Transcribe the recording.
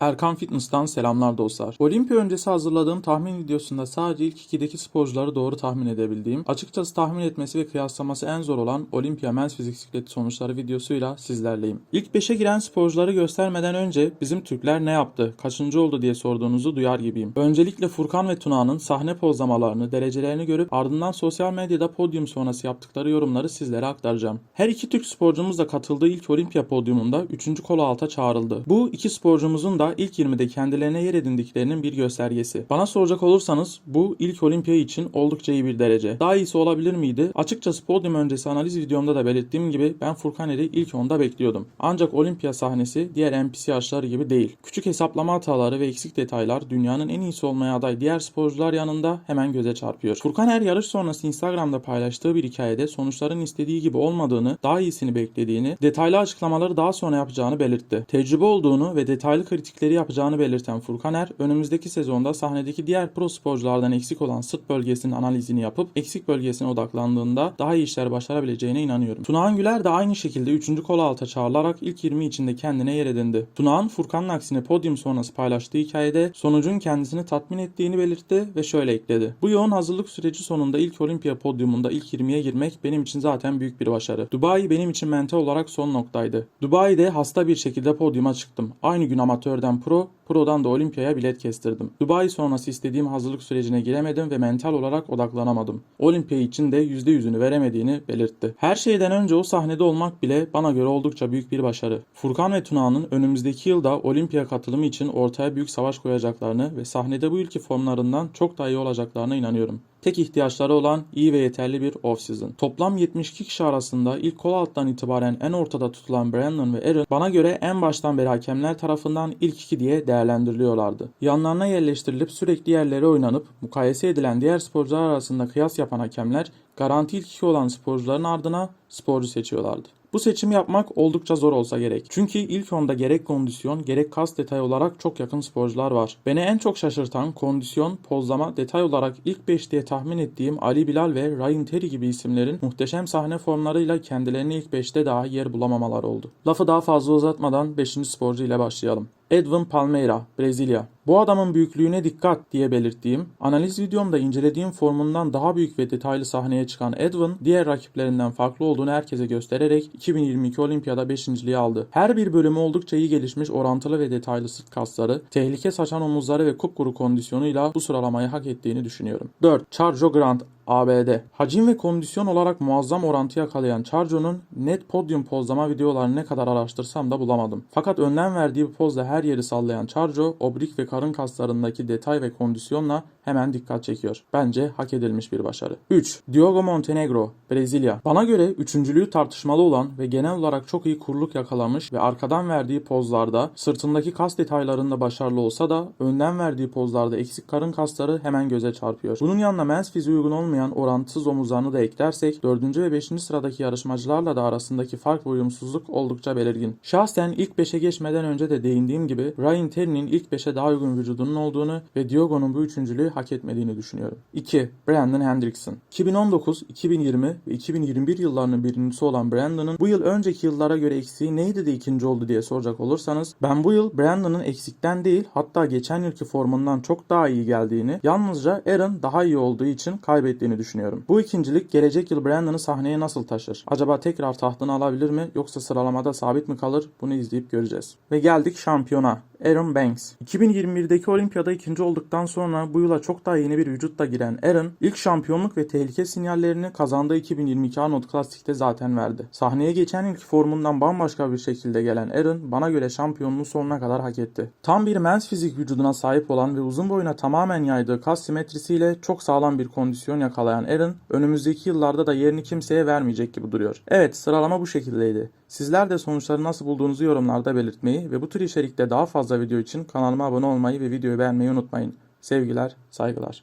Erkan Fitness'tan selamlar dostlar. Olimpiya öncesi hazırladığım tahmin videosunda sadece ilk ikideki sporcuları doğru tahmin edebildiğim, açıkçası tahmin etmesi ve kıyaslaması en zor olan Olimpiya Men's Fizik Sikleti sonuçları videosuyla sizlerleyim. İlk 5'e giren sporcuları göstermeden önce bizim Türkler ne yaptı, kaçıncı oldu diye sorduğunuzu duyar gibiyim. Öncelikle Furkan ve Tuna'nın sahne pozlamalarını, derecelerini görüp ardından sosyal medyada podyum sonrası yaptıkları yorumları sizlere aktaracağım. Her iki Türk sporcumuz da katıldığı ilk Olimpiya podyumunda 3. kolo alta çağrıldı. Bu iki sporcumuzun da ilk 20'de kendilerine yer edindiklerinin bir göstergesi. Bana soracak olursanız bu ilk olimpiya için oldukça iyi bir derece. Daha iyisi olabilir miydi? Açıkçası podyum öncesi analiz videomda da belirttiğim gibi ben Furkan Er'i ilk onda bekliyordum. Ancak olimpiya sahnesi diğer NPC yarışları gibi değil. Küçük hesaplama hataları ve eksik detaylar dünyanın en iyisi olmaya aday diğer sporcular yanında hemen göze çarpıyor. Furkan Er yarış sonrası Instagram'da paylaştığı bir hikayede sonuçların istediği gibi olmadığını, daha iyisini beklediğini, detaylı açıklamaları daha sonra yapacağını belirtti. Tecrübe olduğunu ve detaylı kritikleri yapacağını belirten Furkan Er, önümüzdeki sezonda sahnedeki diğer pro sporculardan eksik olan sırt bölgesinin analizini yapıp eksik bölgesine odaklandığında daha iyi işler başarabileceğine inanıyorum. Tunağan Güler de aynı şekilde 3. kol alta çağrılarak ilk 20 içinde kendine yer edindi. Tunağan Furkan'ın aksine podyum sonrası paylaştığı hikayede sonucun kendisini tatmin ettiğini belirtti ve şöyle ekledi. Bu yoğun hazırlık süreci sonunda ilk olimpiya podyumunda ilk 20'ye girmek benim için zaten büyük bir başarı. Dubai benim için mental olarak son noktaydı. Dubai'de hasta bir şekilde podyuma çıktım. Aynı gün amatörden pro, prodan da olimpiyaya bilet kestirdim. Dubai sonrası istediğim hazırlık sürecine giremedim ve mental olarak odaklanamadım. Olimpiya için de %100'ünü veremediğini belirtti. Her şeyden önce o sahnede olmak bile bana göre oldukça büyük bir başarı. Furkan ve Tuna'nın önümüzdeki yılda olimpiya katılımı için ortaya büyük savaş koyacaklarını ve sahnede bu ülke formlarından çok daha iyi olacaklarına inanıyorum. Tek ihtiyaçları olan iyi ve yeterli bir off-season. Toplam 72 kişi arasında ilk kol alttan itibaren en ortada tutulan Brandon ve Aaron bana göre en baştan beri hakemler tarafından ilk iki diye değerlendiriliyorlardı. Yanlarına yerleştirilip sürekli yerlere oynanıp mukayese edilen diğer sporcular arasında kıyas yapan hakemler garanti ilk iki olan sporcuların ardına sporcu seçiyorlardı. Bu seçimi yapmak oldukça zor olsa gerek. Çünkü ilk onda gerek kondisyon gerek kas detay olarak çok yakın sporcular var. Beni en çok şaşırtan kondisyon, pozlama, detay olarak ilk 5 diye tahmin ettiğim Ali Bilal ve Ryan Terry gibi isimlerin muhteşem sahne formlarıyla kendilerini ilk 5'te daha yer bulamamaları oldu. Lafı daha fazla uzatmadan 5. sporcu ile başlayalım. Edwin Palmeira, Brezilya. Bu adamın büyüklüğüne dikkat diye belirttiğim, analiz videomda incelediğim formundan daha büyük ve detaylı sahneye çıkan Edwin, diğer rakiplerinden farklı olduğunu herkese göstererek 2022 Olimpiyada 5.liği aldı. Her bir bölümü oldukça iyi gelişmiş orantılı ve detaylı sırt kasları, tehlike saçan omuzları ve kupkuru kondisyonuyla bu sıralamayı hak ettiğini düşünüyorum. 4. Charjo Grant, ABD. Hacim ve kondisyon olarak muazzam orantı yakalayan Charjo'nun net podyum pozlama videolarını ne kadar araştırsam da bulamadım. Fakat önlem verdiği pozla her yeri sallayan Charjo, obrik ve karın kaslarındaki detay ve kondisyonla hemen dikkat çekiyor. Bence hak edilmiş bir başarı. 3. Diogo Montenegro, Brezilya. Bana göre üçüncülüğü tartışmalı olan ve genel olarak çok iyi kuruluk yakalamış ve arkadan verdiği pozlarda sırtındaki kas detaylarında başarılı olsa da önden verdiği pozlarda eksik karın kasları hemen göze çarpıyor. Bunun yanına mens fiziği uygun olmayan orantısız omuzlarını da eklersek 4. ve 5. sıradaki yarışmacılarla da arasındaki fark ve uyumsuzluk oldukça belirgin. Şahsen ilk 5'e geçmeden önce de değindiğim gibi Ryan Terry'nin ilk 5'e daha uygun vücudunun olduğunu ve Diogo'nun bu üçüncülüğü hak etmediğini düşünüyorum. 2. Brandon Hendrickson 2019, 2020 ve 2021 yıllarının birincisi olan Brandon'ın bu yıl önceki yıllara göre eksiği neydi de ikinci oldu diye soracak olursanız ben bu yıl Brandon'ın eksikten değil hatta geçen yılki formundan çok daha iyi geldiğini yalnızca Aaron daha iyi olduğu için kaybettiğini düşünüyorum. Bu ikincilik gelecek yıl Brandon'ı sahneye nasıl taşır? Acaba tekrar tahtını alabilir mi yoksa sıralamada sabit mi kalır? Bunu izleyip göreceğiz. Ve geldik şampiyona. Aaron Banks. 2021'deki olimpiyada ikinci olduktan sonra bu yıla çok daha yeni bir vücutla giren Aaron ilk şampiyonluk ve tehlike sinyallerini kazandığı 2022 Arnold Classic'te zaten verdi. Sahneye geçen ilk formundan bambaşka bir şekilde gelen Aaron bana göre şampiyonluğu sonuna kadar hak etti. Tam bir mens fizik vücuduna sahip olan ve uzun boyuna tamamen yaydığı kas simetrisiyle çok sağlam bir kondisyon yakalayan Aaron önümüzdeki yıllarda da yerini kimseye vermeyecek gibi duruyor. Evet sıralama bu şekildeydi. Sizler de sonuçları nasıl bulduğunuzu yorumlarda belirtmeyi ve bu tür içerikte daha fazla video için kanalıma abone olmayı ve videoyu beğenmeyi unutmayın. Sevgiler, saygılar.